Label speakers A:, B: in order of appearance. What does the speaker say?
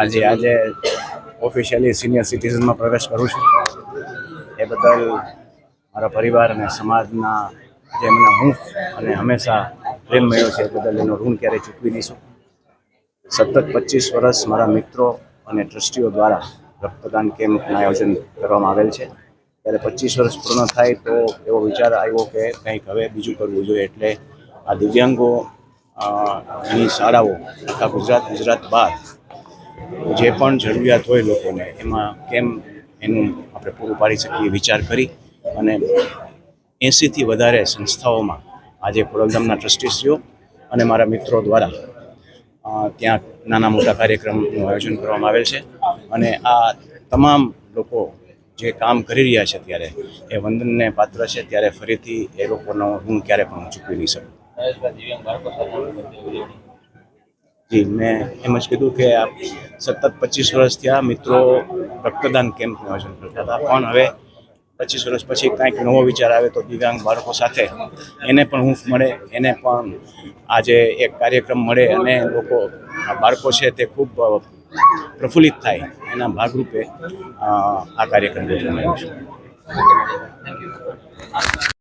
A: આજે આજે officially senior સિટીઝનમાં પ્રવેશ કરું છું. એ બદલ મારા પરિવાર અને સમાજના જેમને હું અને હંમેશા પ્રેમ મળ્યો છે એ બદલ એનો ઋણ ક્યારેય ચૂકવી નહીં શકું. સતત પચીસ વર્ષ મારા મિત્રો અને ટ્રસ્ટીઓ દ્વારા રક્તદાન કેમ્પનું આયોજન કરવામાં આવેલ છે. ત્યારે પચીસ વર્ષ પૂર્ણ થાય તો એવો વિચાર આવ્યો કે કંઈક હવે બીજું કરવું જોઈએ. એટલે આ દિવ્યાંગો ની શાળાઓ આખા ગુજરાત ગુજરાત બહાર જે પણ જરૂરિયાત હોય લોકોને, એમાં કેમ એનું આપણે પૂરું પાડી શકીએ વિચાર કરી અને એંસીથી વધારે સંસ્થાઓમાં આજે ખોડલધામના ટ્રસ્ટીશ્રીઓ અને મારા મિત્રો દ્વારા ત્યાં નાના મોટા કાર્યક્રમનું આયોજન કરવામાં આવેલ છે. અને આ તમામ લોકો જે કામ કરી રહ્યા છે ત્યારે, એ વંદનને પાત્ર છે ત્યારે ફરીથી એ લોકોનો હું ક્યારે પણ ચૂકવી નહીં શકું. જી, મેં એમ જ કીધું કે આ સતત પચીસ વર્ષ થયા મિત્રો રક્તદાન કેમ્પનું આયોજન કરતા હતા. પણ હવે પચીસ વર્ષ પછી કાંઈક નવો વિચાર આવે તો દિવ્યાંગ બાળકો સાથે એને પણ હૂંફ મળે, એને પણ આજે એક કાર્યક્રમ મળે અને લોકો, આ બાળકો છે તે ખૂબ પ્રફુલ્લિત થાય એના ભાગરૂપે આ કાર્યક્રમ યોજવામાં આવ્યો છે.